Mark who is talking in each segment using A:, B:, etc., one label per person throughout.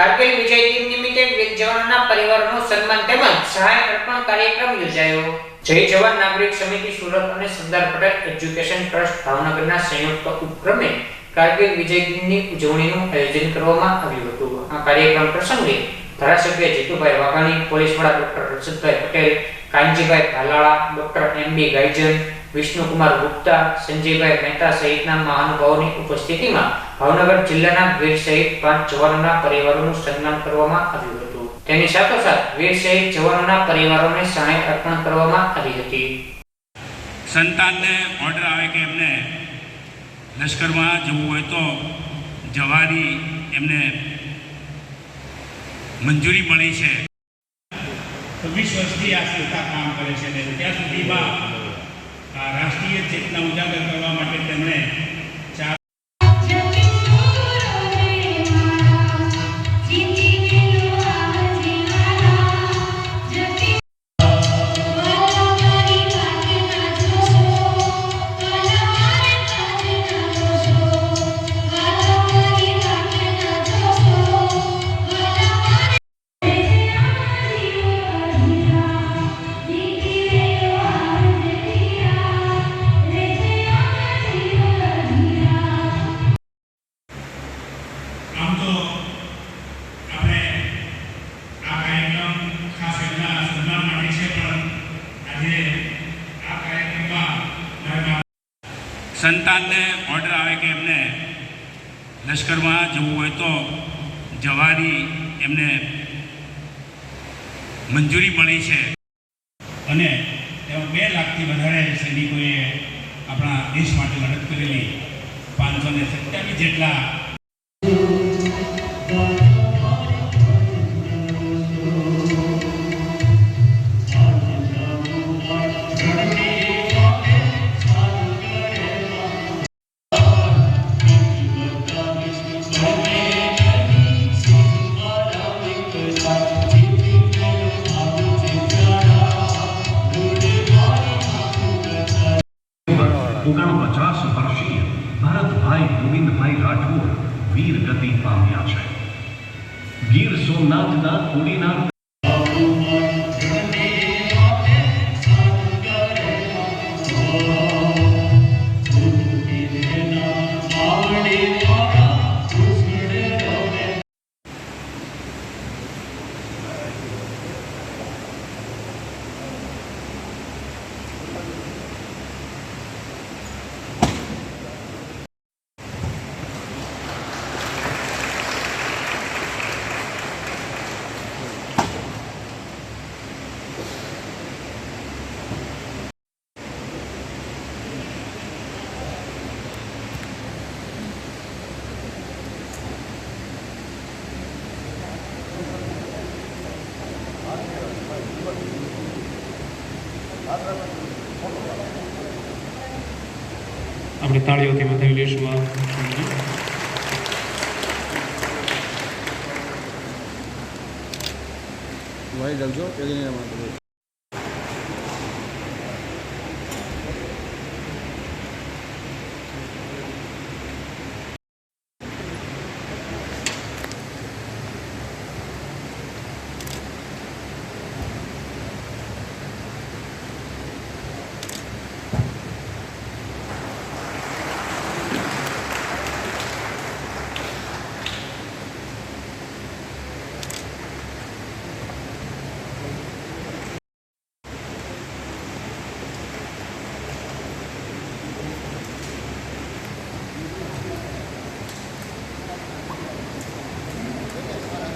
A: કારગિલ વિજય દિન નિમિત્તે જવાનોના પરિવારોનું સન્માન તેમજ સહાય અર્પણ કાર્યક્રમ યોજાયો. જય જવાન નાગરિક સમિતિ સુરત અને સરદાર પટેલ એજ્યુકેશન ટ્રસ્ટ ભાવનગરના સંયુક્ત ઉપક્રમે કારગિલ વિજય દિનની ઉજવણીનું આયોજન કરવામાં આવ્યું હતું. આ કાર્યક્રમ પ્રસંગે ધારાસભ્ય જીતુભાઈ વાઘાણી, પોલીસ વડા doctor Ranchhodbhai Patel, Kanjibhai Bhalala, doctor M B ગાયજન Vishnukumar Gupta Sanjaybhai Mehta સહિતના મહાનુભાવોની ઉપસ્થિતિમાં ભાવનગર જિલ્લાના વીર સહિત પાંચ જવાનોના પરિવારોનું સન્માન કરવામાં આવ્યું હતું. તેની સાથોસાથ વીર સહિત જવાનોના પરિવારોને સહાય અર્પણ કરવામાં આવી હતી.
B: સંતાનને ઓર્ડર આવે કે એમને લશ્કરમાં જવું હોય તો જવાની એમને મંજૂરી મળી છે. વીસ વર્ષથી આ સંસ્થા કામ કરે છે ત્યાં સુધીમાં રાષ્ટ્રીય ચેતના ઉજાગર કરવા માટે તેમણે સંતાનને ઓર્ડર આવે કે એમને લશ્કરમાં જવું હોય તો જવાની એમને મંજૂરી મળી છે. અને તેમાં બે લાખથી વધારે સૈનિકોએ આપણા દેશ માટે લડત કરેલી પાંચસો ને સત્યાવીસ જેટલા
C: ઓગણપચાસ વર્ષીય ભરતભાઈ ગોવિંદભાઈ રાઠોડ વીર ગતિ પામ્યા છે. ગીર સોમનાથના કોડીનાર
D: આપણે તાળીઓથી વધાવી લઈશું આ.
E: ભાઈ જલસો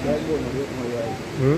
E: પેલી માટે
F: Ừ,